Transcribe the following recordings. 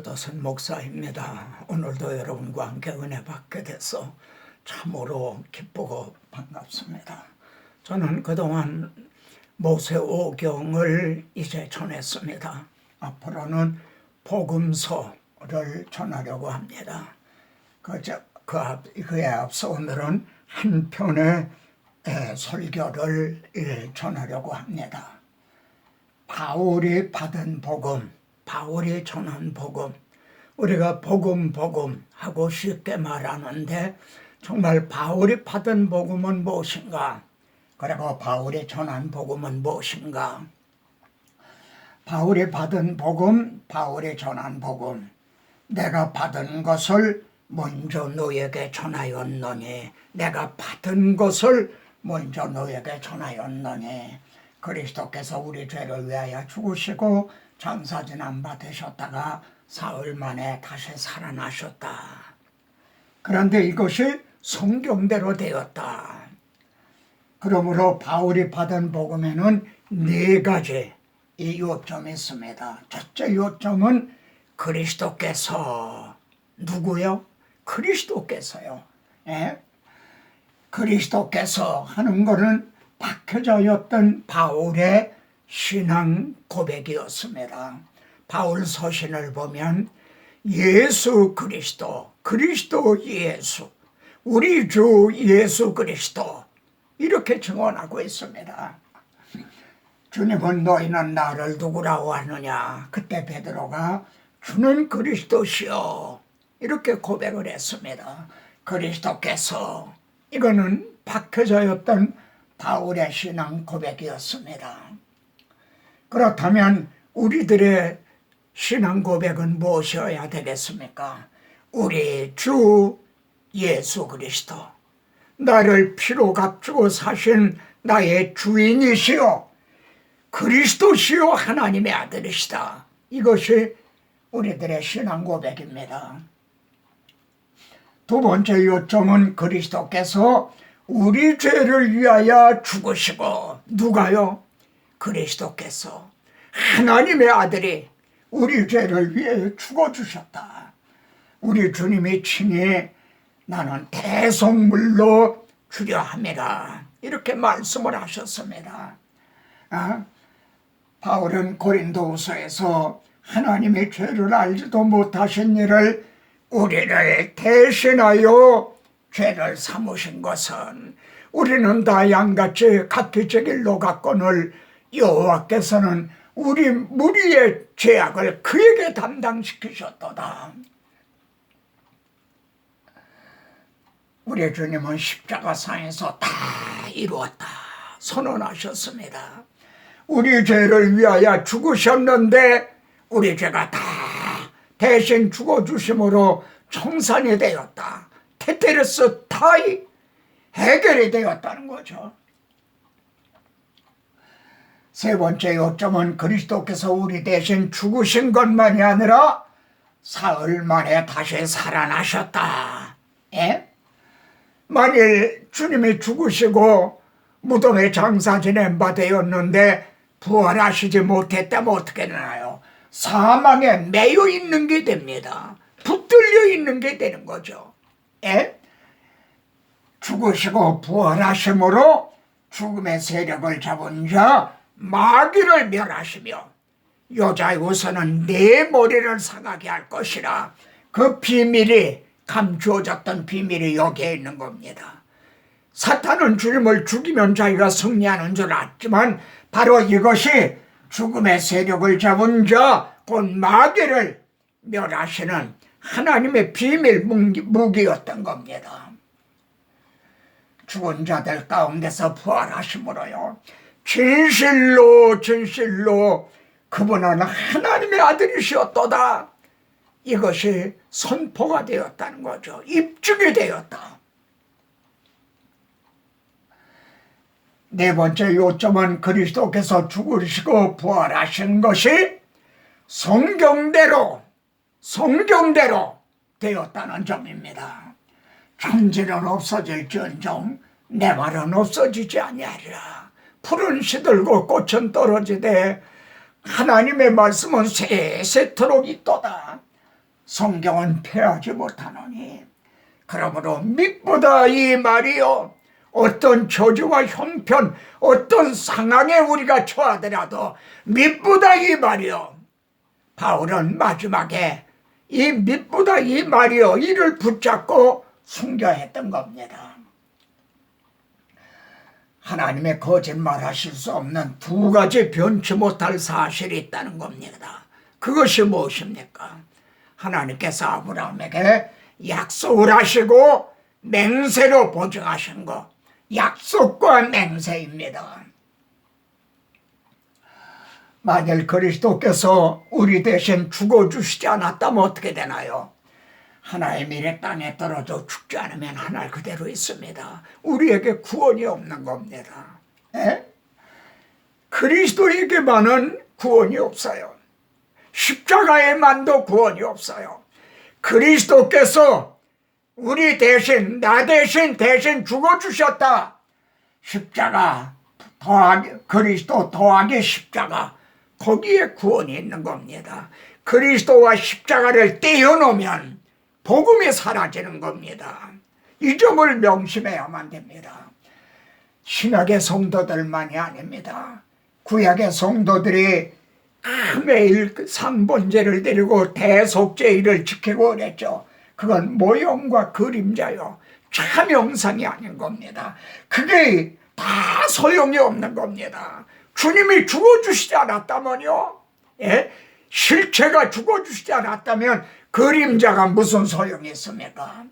도선 목사입니다. 오늘도 여러분과 함께 은혜 받게 돼서 참으로 기쁘고 반갑습니다. 저는 그동안 모세오경을 이제 전했습니다. 앞으로는 복음서를 전하려고 합니다. 그, 저, 그 앞, 그에 앞서 오늘은 한 편의 에, 설교를 예, 전하려고 합니다. 바울이 받은 복음, 바울이 전한 복음, 우리가 복음 복음 하고 쉽게 말하는데 정말 바울이 받은 복음은 무엇인가? 그리고 바울이 전한 복음은 무엇인가? 바울이 받은 복음, 바울이 전한 복음, 내가 받은 것을 먼저 너에게 전하였노니, 내가 받은 것을 먼저 너에게 전하였노니, 그리스도께서 우리 죄를 위하여 죽으시고 장사지난 되셨다가 사흘 만에 다시 살아나셨다. 그런데 이것이 성경대로 되었다. 그러므로 바울이 받은 복음에는 네 가지 이 요점이 있습니다. 첫째 요점은 그리스도께서 누구요? 그리스도께서요. 예? 그리스도께서 하는 것은 박혀져였던 바울의 신앙 고백이었습니다. 바울 서신을 보면 예수 그리스도, 그리스도 예수, 우리 주 예수 그리스도 이렇게 증언하고 있습니다. 주님은 너희는 나를 누구라고 하느냐? 그때 베드로가 주는 그리스도시요 이렇게 고백을 했습니다. 그리스도께서 이거는 박혀져였던 바울의 신앙 고백이었습니다. 그렇다면 우리들의 신앙 고백은 무엇이어야 되겠습니까? 우리 주 예수 그리스도 나를 피로 값주고 사신 나의 주인이시요 그리스도시요 하나님의 아들이시다. 이것이 우리들의 신앙 고백입니다. 두 번째 요점은 그리스도께서 우리 죄를 위하여 죽으시고 누가요? 그리스도께서 하나님의 아들이 우리 죄를 위해 죽어 주셨다. 우리 주님이 친히 나는 대속물로 주려 함이라 이렇게 말씀을 하셨습니다. 아, 바울은 고린도후서에서 하나님의 죄를 알지도 못하신 일을 우리를 대신하여 죄를 삼으신 것은 우리는 다 양같이 제 길로 갔거늘 여호와께서는 우리 무리의 죄악을 그에게 담당시키셨도다. 우리 주님은 십자가 상에서 다 이루었다 선언하셨습니다. 우리 죄를 위하여 죽으셨는데 우리 죄가 다 대신 죽어주심으로 청산이 되었다. 테테르스 타이 해결이 되었다는 거죠. 세 번째 요점은 그리스도께서 우리 대신 죽으신 것만이 아니라 사흘 만에 다시 살아나셨다. 예? 만일 주님이 죽으시고 무덤에 장사 지낸 바 되었는데 부활하시지 못했다면 어떻게 되나요? 사망에 매여 있는 게 됩니다. 붙들려 있는 게 되는 거죠. 예? 죽으시고 부활하심으로 죽음의 세력을 잡은 자 마귀를 멸하시며 여자의 우선은 내 머리를 상하게 할 것이라 그 비밀이 감추어졌던 비밀이 여기에 있는 겁니다. 사탄은 주님을 죽이면 자기가 승리하는 줄 알지만 바로 이것이 죽음의 세력을 잡은 자, 곧 마귀를 멸하시는 하나님의 비밀 무기였던 겁니다. 죽은 자들 가운데서 부활하심으로요. 진실로 진실로 그분은 하나님의 아들이시었도다. 이것이 선포가 되었다는 거죠. 입증이 되었다. 네 번째 요점은 그리스도께서 죽으시고 부활하신 것이 성경대로 성경대로 되었다는 점입니다. 천지는 없어질지언정 내 말은 없어지지 아니하리라. 푸른 시들고 꽃은 떨어지되 하나님의 말씀은 세세토록 있도다. 성경은 패하지 못하노니 그러므로 믿보다 이 말이요 어떤 저주와 형편 어떤 상황에 우리가 처하더라도 믿보다 이 말이요 바울은 마지막에 이 믿보다 이 말이요 이를 붙잡고 순교했던 겁니다. 하나님의 거짓말하실 수 없는 두 가지 변치 못할 사실이 있다는 겁니다. 그것이 무엇입니까? 하나님께서 아브라함에게 약속을 하시고 맹세로 보증하신 것, 약속과 맹세입니다. 만일 그리스도께서 우리 대신 죽어주시지 않았다면 어떻게 되나요? 하나의 미래 땅에 떨어져 죽지 않으면 하늘 그대로 있습니다. 우리에게 구원이 없는 겁니다. 에? 그리스도에게만은 구원이 없어요. 십자가에만도 구원이 없어요. 그리스도께서 우리 대신, 나 대신 대신 죽어 주셨다. 십자가 더하기, 그리스도 더하기 십자가. 거기에 구원이 있는 겁니다. 그리스도와 십자가를 떼어놓으면 복음이 사라지는 겁니다. 이 점을 명심해야만 됩니다. 신약의 성도들만이 아닙니다. 구약의 성도들이 매일 그 상번제를 드리고 대속제일을 지키고 그랬죠. 그건 모형과 그림자요. 참 영상이 아닌 겁니다. 그게 다 소용이 없는 겁니다. 주님이 죽어주시지 않았다면요. 예? 실체가 죽어주시지 않았다면 그림자가 무슨 소용이 있습니까?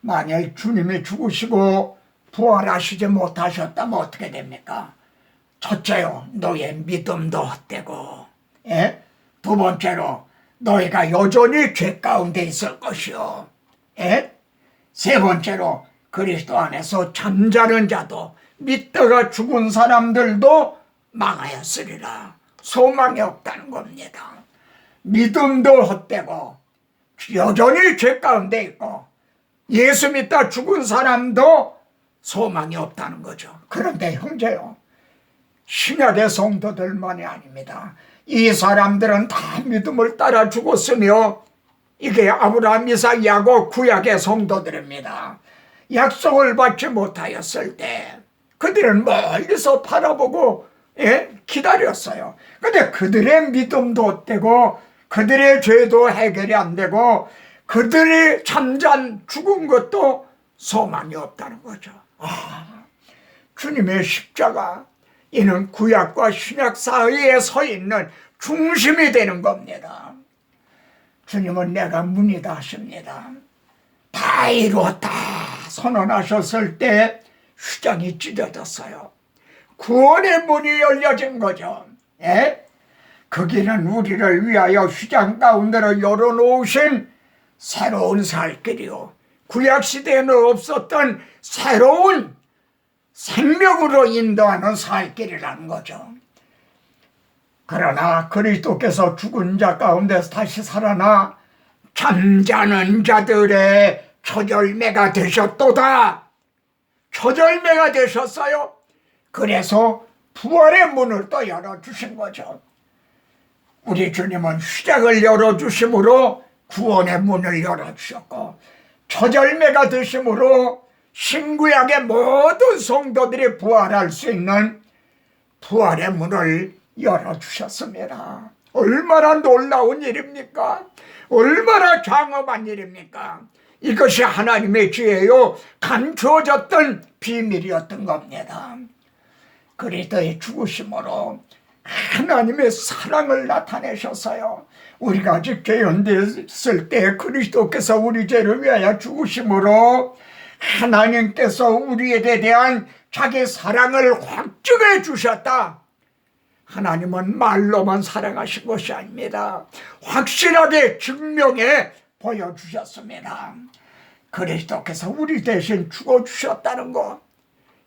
만약 주님이 죽으시고 부활하시지 못하셨다면 어떻게 됩니까? 첫째요, 너의 믿음도 헛되고, 예? 두 번째로, 너희가 여전히 죄 가운데 있을 것이요. 예? 세 번째로, 그리스도 안에서 잠자는 자도, 믿다가 죽은 사람들도 망하였으리라. 소망이 없다는 겁니다. 믿음도 헛되고, 여전히 죄 가운데 있고 예수 믿다 죽은 사람도 소망이 없다는 거죠. 그런데 형제요. 신약의 성도들만이 아닙니다. 이 사람들은 다 믿음을 따라 죽었으며 이게 아브라함, 이삭, 야곱 구약의 성도들입니다. 약속을 받지 못하였을 때 그들은 멀리서 바라보고 예? 기다렸어요. 근데 그들의 믿음도 헛되고 그들의 죄도 해결이 안 되고 그들이 잠잠 죽은 것도 소망이 없다는 거죠. 아, 주님의 십자가 이는 구약과 신약 사이에 서 있는 중심이 되는 겁니다. 주님은 내가 문이다 하십니다. 다 이루었다 선언하셨을 때 휘장이 찢어졌어요. 구원의 문이 열려진 거죠. 예? 거기는 우리를 위하여 휘장 가운데로 열어놓으신 새로운 살 길이요. 구약시대에는 없었던 새로운 생명으로 인도하는 살 길이라는 거죠. 그러나 그리스도께서 죽은 자 가운데서 다시 살아나 잠자는 자들의 초절매가 되셨도다. 초절매가 되셨어요. 그래서 부활의 문을 또 열어주신 거죠. 우리 주님은 시작을 열어주심으로 구원의 문을 열어주셨고 초절매가 되심으로 신구약의 모든 성도들이 부활할 수 있는 부활의 문을 열어주셨습니다. 얼마나 놀라운 일입니까? 얼마나 장엄한 일입니까? 이것이 하나님의 지혜요 감추어졌던 비밀이었던 겁니다. 그리스도의 죽으심으로 하나님의 사랑을 나타내셨어요. 우리가 아직 죄연됐을 때 그리스도께서 우리 죄를 위하여 죽으심으로 하나님께서 우리에 대한 자기 사랑을 확증해 주셨다. 하나님은 말로만 사랑하신 것이 아닙니다. 확실하게 증명해 보여주셨습니다. 그리스도께서 우리 대신 죽어주셨다는 것.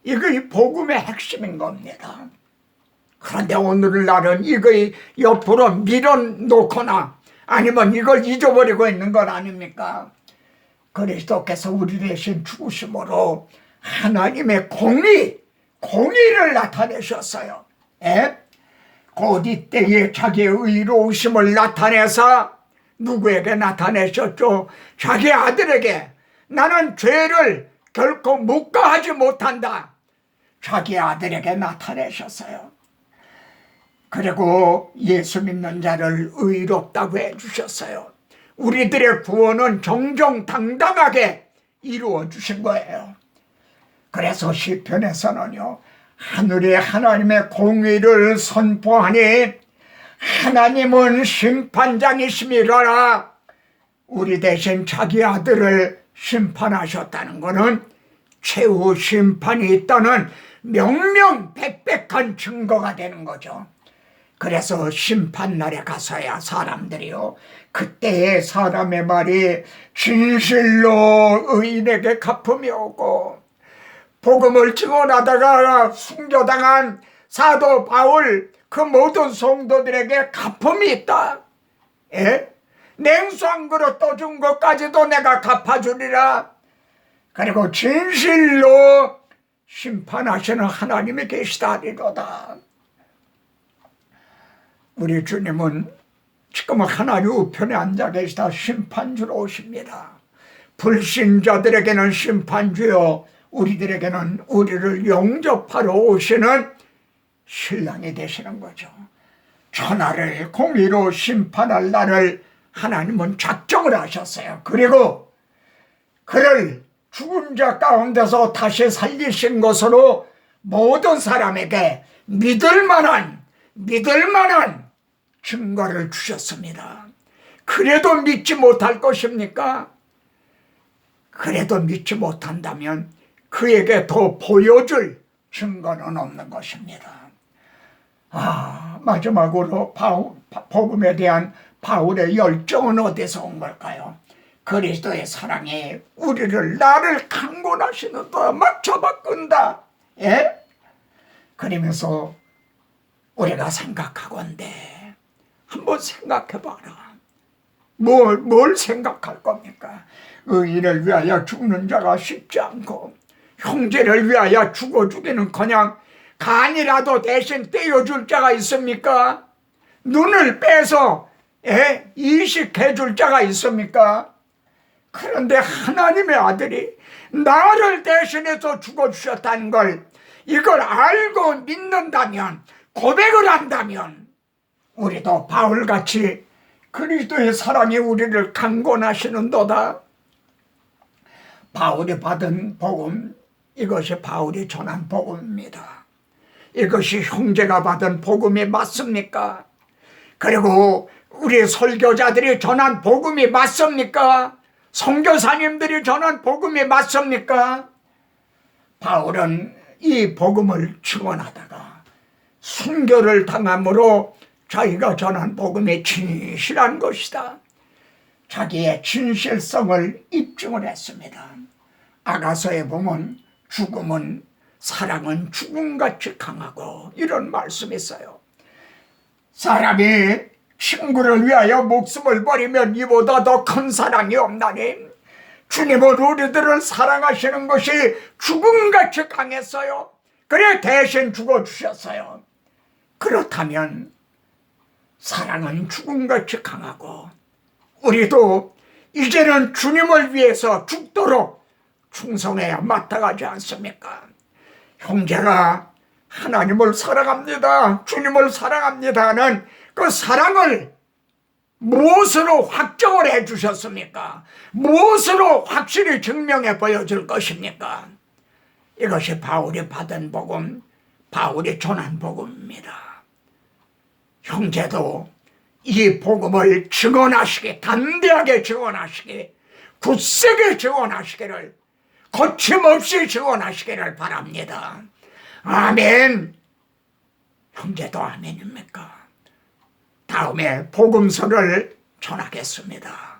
이거 이 복음의 핵심인 겁니다. 그런데 오늘날은 이거의 옆으로 밀어놓거나 아니면 이걸 잊어버리고 있는 건 아닙니까? 그리스도께서 우리 대신 죽으심으로 하나님의 공의, 공의를 나타내셨어요. 에? 곧 이때에 자기의 의로우심을 나타내서 누구에게 나타내셨죠? 자기 아들에게 나는 죄를 결코 묵과하지 못한다. 자기 아들에게 나타내셨어요. 그리고 예수 믿는 자를 의롭다고 해주셨어요. 우리들의 구원은 정정당당하게 이루어 주신 거예요. 그래서 시편에서는요. 하늘에 하나님의 공의를 선포하니 하나님은 심판장이심이라라 우리 대신 자기 아들을 심판하셨다는 것은 최후 심판이 있다는 명명백백한 증거가 되는 거죠. 그래서 심판날에 가서야 사람들이요. 그때의 사람의 말이 진실로 의인에게 갚음이 오고 복음을 증언하다가 순교당한 사도 바울 그 모든 성도들에게 갚음이 있다. 예? 냉수 한 그릇 떠준 것까지도 내가 갚아주리라. 그리고 진실로 심판하시는 하나님이 계시다리로다. 우리 주님은 지금 하나님 우편에 앉아 계시다 심판주로 오십니다. 불신자들에게는 심판주요, 우리들에게는 우리를 용접하러 오시는 신랑이 되시는 거죠. 천하를 공의로 심판할 날을 하나님은 작정을 하셨어요. 그리고 그를 죽은 자 가운데서 다시 살리신 것으로 모든 사람에게 믿을 만한, 믿을 만한 증거를 주셨습니다. 그래도 믿지 못할 것입니까? 그래도 믿지 못한다면 그에게 더 보여줄 증거는 없는 것입니다. 아, 마지막으로 바울, 복음에 대한 바울의 열정은 어디서 온 걸까요? 그리스도의 사랑이 우리를 나를 강권하시는다 막 잡아끈다 예? 그러면서 우리가 생각하건대 한번 생각해봐라 뭘, 뭘 생각할 겁니까? 의인을 위하여 죽는 자가 쉽지 않고 형제를 위하여 죽어 주기는 그냥 간이라도 대신 떼어줄 자가 있습니까? 눈을 빼서 예? 이식해 줄 자가 있습니까? 그런데 하나님의 아들이 나를 대신해서 죽어주셨다는 걸 이걸 알고 믿는다면 고백을 한다면 우리도 바울같이 그리스도의 사랑이 우리를 강권하시는도다. 바울이 받은 복음 이것이 바울이 전한 복음입니다. 이것이 형제가 받은 복음이 맞습니까? 그리고 우리 설교자들이 전한 복음이 맞습니까? 선교사님들이 전한 복음이 맞습니까? 바울은 이 복음을 증언하다가 순교를 당함으로 자기가 전한 복음이 진실한 것이다. 자기의 진실성을 입증을 했습니다. 아가서에 보면 죽음은 사랑은 죽음같이 강하고 이런 말씀이 있어요. 사람이 친구를 위하여 목숨을 버리면 이보다 더 큰 사랑이 없나니 주님은 우리들을 사랑하시는 것이 죽음같이 강했어요. 그래 대신 죽어주셨어요. 그렇다면 사랑은 죽음같이 강하고 우리도 이제는 주님을 위해서 죽도록 충성해야 마땅하지 않습니까? 형제가 하나님을 사랑합니다. 주님을 사랑합니다 는 그 사랑을 무엇으로 확정을 해 주셨습니까? 무엇으로 확실히 증명해 보여줄 것입니까? 이것이 바울이 받은 복음, 바울이 전한 복음입니다. 형제도 이 복음을 증언하시기, 담대하게 증언하시기, 굳세게 증언하시기를, 거침없이 증언하시기를 바랍니다. 아멘. 형제도 아멘입니까? 다음에 복음서를 전하겠습니다.